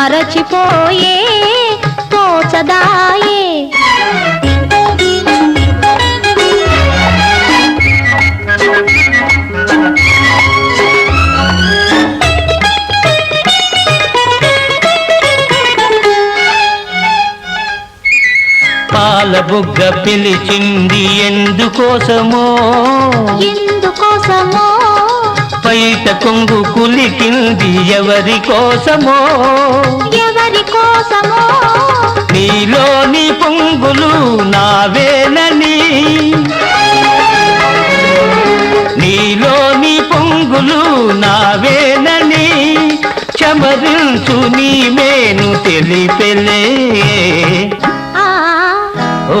మరచిపోయే తోచదాయే. పాల బుగ్గ పిలిచింది ఎందుకోసమో? ఎందుకోసమో? కొంగు కులికింది ఎవరి కోసమో? ఎవరి కోసమో? నీలోని పొంగులు నావేనని? నీలోని పొంగులు నావేనని? చమరించు నీ మేను తెలిపెలే. ఓ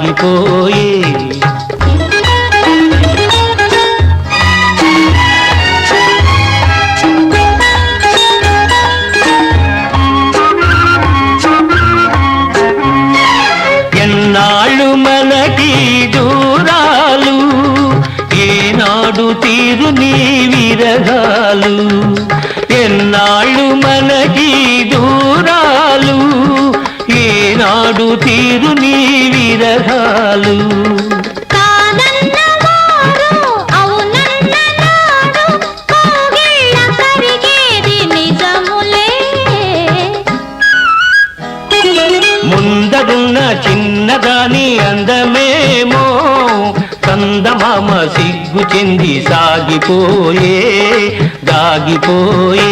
దాగిపోయే ఎన్నాళ్ళు మనకి దూరాలు ఏనాడు తీరు నీ విరగాలు ఎన్నాళ్ళు మనకి ఏనాడు తీరు నీ నాడు ముందరున్న చిన్నదాని అందమేమో కందమామ సిగ్గు చెంది సాగిపోయే దాగిపోయే.